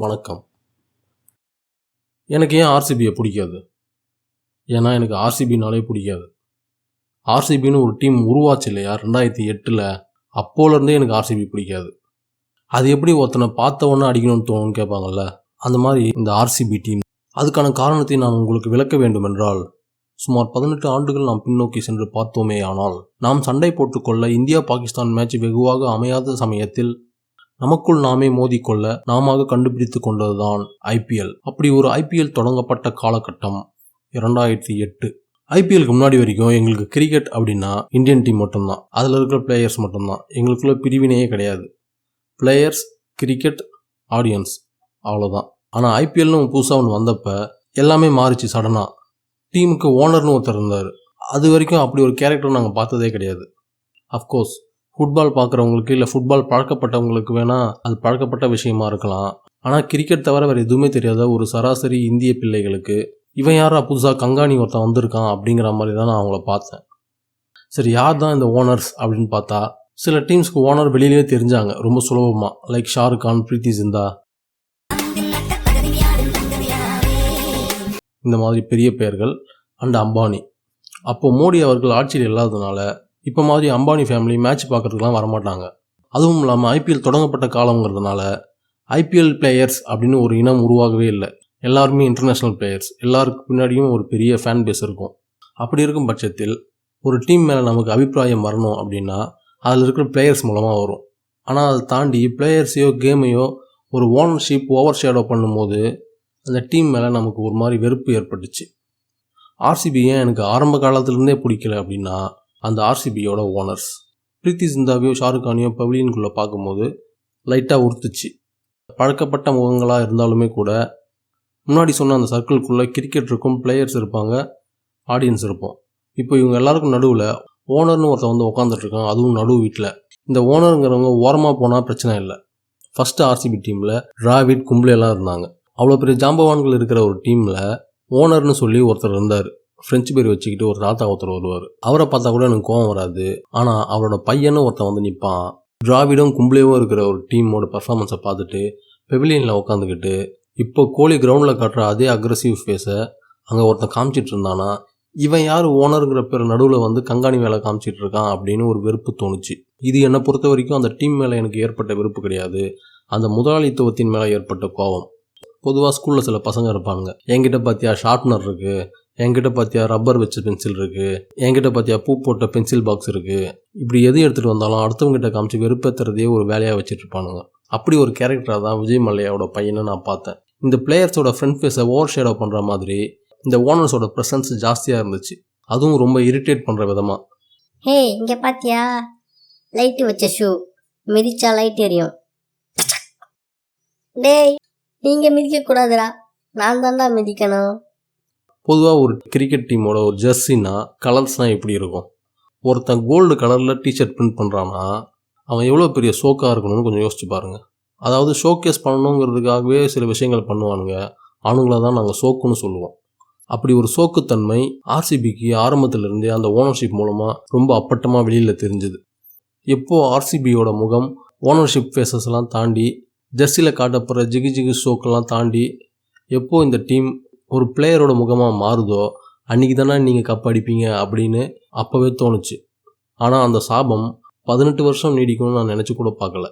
வணக்கம். எனக்கு ஏன் ஆர்சிபியை பிடிக்காது? ஏன்னா எனக்கு ஆர்சிபினாலே பிடிக்காது. ஆர்சிபின்னு ஒரு டீம் உருவாச்சு இல்லையா? ரெண்டாயிரத்தி எட்டில் அப்போலேருந்தே எனக்கு ஆர்சிபி பிடிக்காது. அது எப்படி ஒருத்தனை பார்த்த உடனே அடிக்கணும்னு தோணும் கேட்பாங்கல்ல? அந்த மாதிரி இந்த ஆர்சிபி டீம். அதுக்கான காரணத்தை நான் உங்களுக்கு விளக்க வேண்டும் என்றால் சுமார் பதினெட்டு ஆண்டுகள் நாம் பின்னோக்கி சென்று பார்த்தோமே ஆனால் நாம் சண்டை போட்டுக்கொள்ள இந்தியா பாகிஸ்தான் மேட்ச் வெகுவாக அமையாத சமயத்தில் நமக்குள் நாமே மோதிக்கொள்ள நாமாக கண்டுபிடித்து கொண்டதுதான் ஐபிஎல் அப்படி ஒரு ஐபிஎல் தொடங்கப்பட்ட காலகட்டம் இரண்டாயிரத்தி எட்டு. ஐபிஎலுக்கு முன்னாடி வரைக்கும் எங்களுக்கு கிரிக்கெட் அப்படின்னா இந்தியன் டீம் மட்டும்தான். அதில் இருக்கிற பிளேயர்ஸ் மட்டும்தான். எங்களுக்குள்ள பிரிவினையே கிடையாது. பிளேயர்ஸ் கிரிக்கெட் ஆடியன்ஸ் அவ்வளோதான் ஆனால் ஐபிஎல்னு புதுசாக ஒன்று வந்தப்போ எல்லாமே மாறிச்சு சடனாக டீமுக்கு ஓனர்னு ஒருத்தர் இருந்தார். அது வரைக்கும் அப்படி ஒரு கேரக்டர் நாங்கள் பார்த்ததே கிடையாது. அஃப்கோர்ஸ் ஃபுட்பால் பார்க்குறவங்களுக்கு இல்லை ஃபுட்பால் பழக்கப்பட்டவங்களுக்கு வேணால் அது பழக்கப்பட்ட விஷயமா இருக்கலாம். ஆனால் கிரிக்கெட் தவிர வேறு எதுவுமே தெரியாத ஒரு சராசரி இந்திய பிள்ளைகளுக்கு இவன் யாரா புதுசாக கங்காணி ஒருத்தன் வந்திருக்கான் அப்படிங்கிற மாதிரி தான் நான் அவங்கள பார்த்தேன். சரி யார் தான் இந்த ஓனர்ஸ் அப்படின்னு பார்த்தா சில டீம்ஸ்க்கு ஓனர் வெளியிலேயே தெரிஞ்சாங்க ரொம்ப சுலபமாக லைக் ஷாருக் கான் பிரீத்தி ஜிந்தா. இந்த மாதிரி பெரிய பெயர்கள் அண்ட் அம்பானி. அப்போது மோடி அவர்கள் ஆட்சியில் இல்லாததுனால இப்போ மாதிரி அம்பானி ஃபேமிலி மேட்ச் பார்க்குறதுக்குலாம் வரமாட்டாங்க. அதுவும் இல்லாமல் ஐபிஎல் தொடங்கப்பட்ட காலங்கிறதுனால ஐபிஎல் பிளேயர்ஸ் அப்படின்னு ஒரு இனம் உருவாகவே இல்லை. எல்லாருமே இன்டர்நேஷ்னல் பிளேயர்ஸ் எல்லாருக்கு பின்னாடியும் ஒரு பெரிய ஃபேன் பேஸ் இருக்கும். அப்படி இருக்கும் பட்சத்தில் ஒரு டீம் மேலே நமக்கு அபிப்பிராயம் வரணும் அப்படின்னா அதில் இருக்கிற பிளேயர்ஸ் மூலமாக வரும். ஆனால் அதை தாண்டி பிளேயர்ஸையோ கேமையோ ஒரு ஓனர்ஷிப் ஓவர் ஷேடோ பண்ணும்போது அந்த டீம் மேலே நமக்கு ஒரு மாதிரி வெறுப்பு ஏற்பட்டுச்சு. ஆர்சிபி ஏன் எனக்கு ஆரம்ப காலத்துலேருந்தே பிடிக்கல அப்படின்னா அந்த ஆர்சிபியோட ஓனர்ஸ் பிரீத்தி சிந்தாவையோ ஷாருக் கானையோ பவிலியனுக்குள்ளே பார்க்கும்போது லைட்டாக உறுத்துச்சு. பழக்கப்பட்ட முகங்களாக இருந்தாலுமே கூட முன்னாடி சொன்ன அந்த சர்க்கிள்குள்ளே கிரிக்கெட் இருக்கும் பிளேயர்ஸ் இருப்பாங்க ஆடியன்ஸ் இருப்போம். இப்போ இவங்க எல்லாருக்கும் நடுவில் ஓனர்னு ஒருத்தன் வந்து உட்காந்துட்ருக்கான் அதுவும் நடு வீட்டில் இந்த ஓனருங்கிறவங்க ஓரமாக போனால் பிரச்சனை இல்லை. ஃபஸ்ட்டு ஆர்சிபி டீமில் டிராவிட் கும்ப்ளே இருந்தாங்க. அவ்வளோ பெரிய ஜாம்பவான்கள் இருக்கிற ஒரு டீமில் ஓனர்னு சொல்லி ஒருத்தர் இருந்தார். ஃப்ரெஞ்சு பேர் வச்சுக்கிட்டு ஒரு தாத்தா ஒருத்தர் வருவார். அவரை பார்த்தா கூட எனக்கு கோவம் வராது. ஆனால் அவரோட பையனும் ஒருத்தன் வந்து நிற்பான் டிராவிடும் கும்பலையும் இருக்கிற ஒரு டீமோட பர்ஃபார்மன்ஸை பார்த்துட்டு பெவிலியனில் உட்காந்துக்கிட்டு இப்போ கோழி கிரவுண்டில் காட்டுற அதே அக்ரஸிவ் ஃபேஸை அங்கே ஒருத்தன் காமிச்சிட்டு இருந்தானா இவன் யார் ஓனருங்கிற பேர் நடுவில் வந்து கங்காணி மேலே காமிச்சிட்டு இருக்கான் அப்படின்னு ஒரு வெறுப்பு தோணுச்சு. இது என்னை பொறுத்த வரைக்கும் அந்த டீம் மேலே எனக்கு ஏற்பட்ட வெறுப்பு கிடையாது. அந்த முதலாளித்துவத்தின் மேலே ஏற்பட்ட கோபம். பொதுவாக ஸ்கூலில் சில பசங்க இருப்பாங்க. என்கிட்ட பார்த்தியா ஷார்ப்னர் இருக்குது என்கிட்ட பார்த்தியா ரப்பர் வச்ச பென்சில் இருக்குது என்கிட்ட பார்த்தியா பூ போட்ட பென்சில் பாக்ஸ் இருக்குது இப்படி எது எடுத்துகிட்டு வந்தாலும் அடுத்தவங்ககிட்ட காமிச்சு வெறுப்பேற்றுறதையே ஒரு வேலையாக வச்சுட்டு இருப்பானுங்க. அப்படி ஒரு கேரக்டராக தான் விஜய் மல்லையாவோட பையனை நான் பார்த்தேன். இந்த பிளேயர்ஸோட ஃப்ரண்ட் ஃபேஸை ஓவர் ஷேடோ பண்ணுற மாதிரி இந்த ஓனர்ஸோட ப்ரெசன்ஸ் ஜாஸ்தியாக இருந்துச்சு. அதுவும் ரொம்ப இரிட்டேட் பண்ணுற விதமாக ஹே இங்கே பாத்தியா? லைட்டு வச்ச ஷூ மிதிச்சா லைட் எரியும். டேய் நீங்கள் மிதிக்கக்கூடாதுடா நான் தான்டா மிதிக்கணும். பொதுவாக ஒரு கிரிக்கெட் டீமோட ஒரு ஜெர்சினா கலர்ஸ்னால் எப்படி இருக்கும்? ஒருத்தன் கோல்டு கலரில் டிஷர்ட் பிரிண்ட் பண்ணுறான்னா அவன் எவ்வளோ பெரிய ஷோக்காக இருக்கணும்னு கொஞ்சம் யோசிச்சு பாருங்கள் அதாவது ஷோகேஸ் பண்ணணுங்கிறதுக்காகவே சில விஷயங்கள் பண்ணுவானுங்க. அவனுங்கள தான் நாங்கள் சோக்குன்னு சொல்லுவோம். அப்படி ஒரு சோக்குத்தன்மை ஆர்சிபிக்கு ஆரம்பத்திலிருந்தே அந்த ஓனர்ஷிப் மூலமாக ரொம்ப அப்பட்டமாக வெளியில் தெரிஞ்சுது. எப்போ ஆர்சிபியோட முகம் ஓனர்ஷிப் ஃபேஸஸ்லாம் தாண்டி ஜெர்சியில் காட்டப்படுற ஜிகு ஜிகு ஷோக்கெல்லாம் தாண்டி எப்போது இந்த டீம் ஒரு பிளேயரோட முகமாக மாறுதோ அன்றைக்கி தானே நீங்கள் கப் அடிப்பீங்க அப்படின்னு அப்போவே தோணுச்சு. ஆனால் அந்த சாபம் பதினெட்டு வருஷம் நீடிக்கும்னு நான் நினச்சி கூட பார்க்கல.